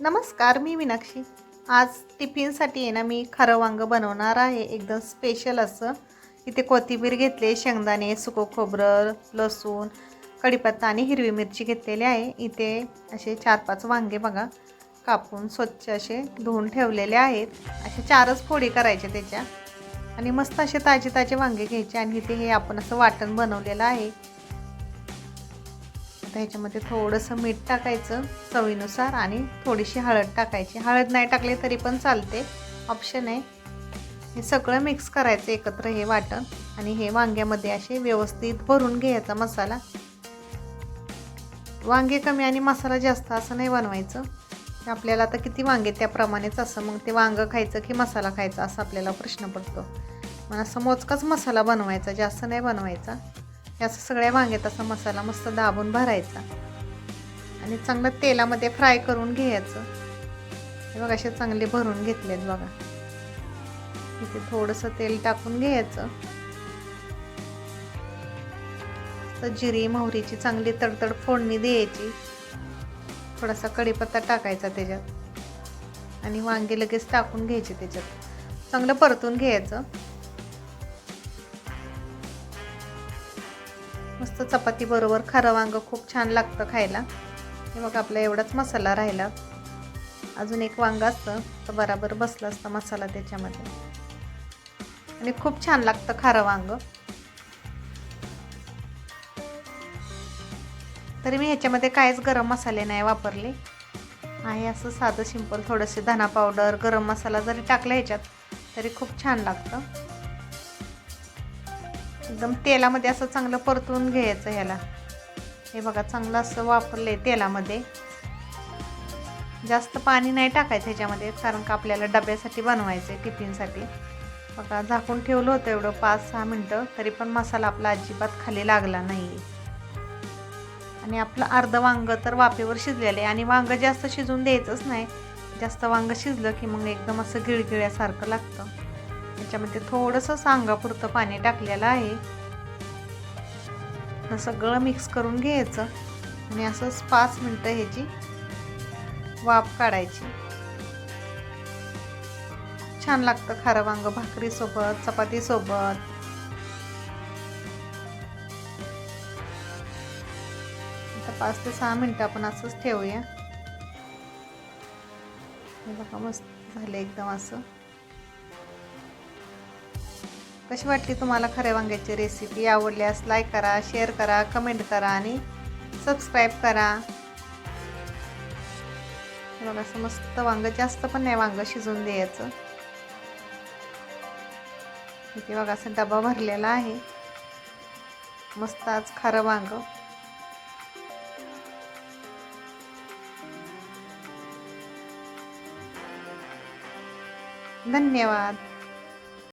नमस्कार मी मीनाक्षी. आज टिफिनसाठी आहे ना मी खरं वांगं बनवणार आहे. एकदम स्पेशल असं. इथे कोथिंबीर घेतले शेंगदाणे सुको खोबरं लसूण कढीपत्ता आणि हिरवी मिरची घेतलेली आहे. इथे असे चार पाच वांगे बघा. कापून स्वच्छ असे धुवून ठेवलेले आहेत. असे चारच फोडी करायचे त्याच्या. आणि मस्त असे ताजे ताजे वांगे घ्यायचे. आणि इथे हे आपण असं वाटण बनवलेलं आहे. आता ह्याच्यामध्ये थोडंसं मीठ टाकायचं चवीनुसार आणि थोडीशी हळद टाकायची. हळद नाही टाकली तरी पण चालते. ऑप्शन आहे. हे सगळं मिक्स करायचं एकत्र हे वाटण आणि हे वांग्यामध्ये असे व्यवस्थित भरून घ्यायचा मसाला. वांगे कमी आणि मसाला जास्त असं नाही बनवायचं. आपल्याला आता किती वांगे त्याप्रमाणेच असं मग ते वांगं खायचं की मसाला खायचा असा आपल्याला प्रश्न पडतो. मग असं मोजकाच मसाला बनवायचा जास्त नाही बनवायचा. असं सगळ्या वांग्यात असा मसाला मस्त दाबून भरायचा. आणि चांगलं तेलामध्ये फ्राय करून घ्यायचं. हे बघा असे चांगले भरून घेतलेत बघा. इथे थोडंसं तेल टाकून घ्यायचं. तर जिरी मोहरीची चांगली तडतड फोडणी द्यायची. थोडासा कढीपत्ता टाकायचा त्याच्यात. आणि वांगे लगेच टाकून घ्यायचे त्याच्यात. चांगलं परतून घ्यायचं. मस्त चपातीबरोबर खारं वांगं खूप छान लागतं खायला. हे बघा आपला एवढाच मसाला राहिला. अजून एक वांगं असतं तर बराबर बसलं असतं मसाला त्याच्यामध्ये. आणि खूप छान लागतं खारं वांगं. तरी मी ह्याच्यामध्ये काहीच गरम मसाले नाही वापरले. आहे असं साधं सिंपल थोडंसे धना पावडर गरम मसाला जरी टाकला ह्याच्यात तरी खूप छान लागतं. एकदम तेलामध्ये असं चांगलं परतून घ्यायचं ह्याला. हे बघा चांगलं असं वापरलं आहे तेलामध्ये. जास्त पाणी नाही टाकायचं ह्याच्यामध्ये कारण का आपल्याला डब्यासाठी बनवायचं आहे टिफिनसाठी. बघा झाकून ठेवलं होतं एवढं पाच सहा मिनटं तरी पण मसाला आपला अजिबात खाली लागला नाही. आणि आपलं अर्धं वांगं तर वाफेवर शिजलेलं आहे. आणि वांगं जास्त शिजून द्यायचंच नाही. जास्त वांगं शिजलं की मग एकदम असं गिळगिळ्यासारखं लागतं. त्याच्यामध्ये थोडंसं सांगापुरतं पाणी टाकलेलं आहे. सगळं मिक्स करून घ्यायचं आणि असंच पाच मिनटं ह्याची वाफ काढायची. छान लागतं खारं वांग भाकरीसोबत चपातीसोबत आता पाच ते सहा मिनटं आपण असंच ठेवूया. बघा मस्त झालं एकदम असं. कशी वाटली तुम्हाला खऱ्या वांग्याची रेसिपी आवडल्यास लाईक करा शेअर करा कमेंट करा आणि सबस्क्राईब करा. बघा असं मस्त वांगं जास्त पण नाही वांगं शिजून द्यायचं. इथे बघा असं डबा भरलेला आहे. मस्त आज खारं वांग. धन्यवाद.